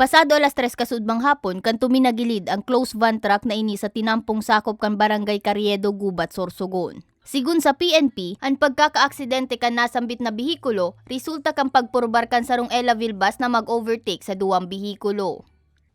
Pasado alas 3 kasudbang hapon kan tuminagilid ang close van truck na ini sa tinampong sakop kan barangay Carriedo, Gubat, Sorsogon. Sigun sa PNP, ang pagkakaaksidente kan nasambit na bihikulo, resulta kang pagpurbar kan sarong Elaville bus na mag-overtake sa duwang bihikulo.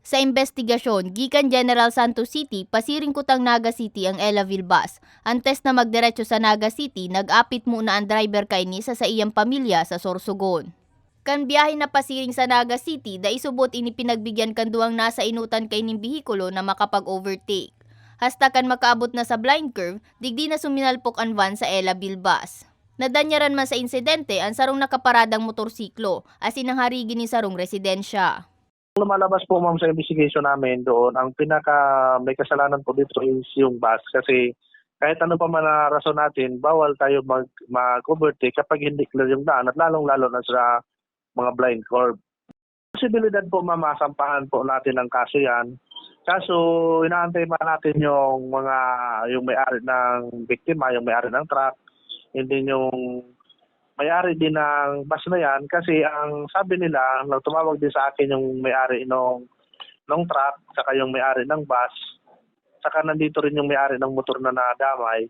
Sa investigasyon, gikan General Santos City, pasiring kutang Naga City ang Elaville bus. Antes na magdiretso sa Naga City, nag-apit muna ang driver kay ni sa sa iyang pamilya sa Sorsogon. Kan biyahe na pasiring sa Naga City, da isubot ini pinagbigyan kan duwang nasa inutan kay ning bihikulo na makapag-overtake. Hasta kan makaabot na sa blind curve, digdi na suminalpok ang van sa Ella Bilbas. Nadanyaran man sa insidente ang sarong nakaparadang motorsiklo, asin ang harigi ni sarong residensya. lumalabas po ma'am sa investigation namin doon, ang pinaka may kasalanan po dito is yung bus kasi kahit ano pa man rason natin, bawal tayo mag, mag-overtake kapag hindi clear yung daan at lalong-lalo na sa mga blind curve. Posibilidad po ma'am, masampahan po natin ang kaso yan. Kaso inaantay pa natin yung mga yung may-ari ng biktima, yung may-ari ng truck, hindi yung may-ari din ng bus na yan kasi ang sabi nila, nang tumawag din sa akin yung may-ari nung nung truck, saka yung may-ari ng bus, saka nandito rin yung may-ari ng motor na nadamay.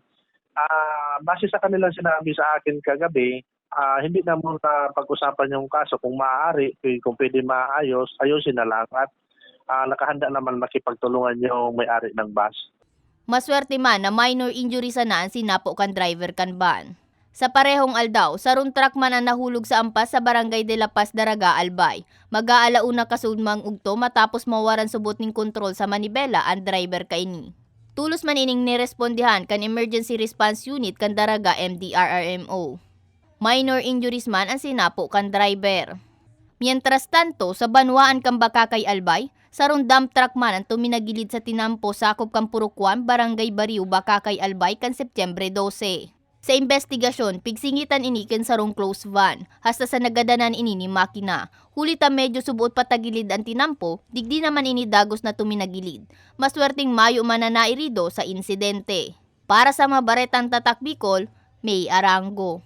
Ah, base sa kanilang sinabi sa akin kagabi, ah, hindi na muna pag-usapan yung kaso kung maaari, kung pwede maayos, ayusin na lang at ah, nakahanda naman makipagtulungan yung may-ari ng bus. Maswerte man na minor injury sana ang sinapo kan driver kan van. Sa parehong aldaw, sarong truck man ang nahulog sa ampas sa barangay de La Paz, Daraga, Albay. Mag-aalauna kasudmang ugto matapos mawaran subot ning kontrol sa manibela ang driver kaini. Tulos man ining nirespondihan kan Emergency Response Unit kan Daraga MDRRMO. Minor injuries man ang sinapo kan driver. Mientras tanto, sa banwaan kang Bakakay Albay, sarong dump truck man ang tuminagilid sa tinampo sakop kang Purukwan, Barangay Bariu, Bakakay Albay kan Setyembre 12. Sa investigasyon, pigsingitan ini ken sarong close van, hasta sa nagadanan ini ni makina. Hulita medyo subuot patagilid ang tinampo, digdi naman ini dagos na tuminagilid. Maswerteng mayo man na nairido sa insidente. Para sa mabaretang tatak Bicol, May Arango.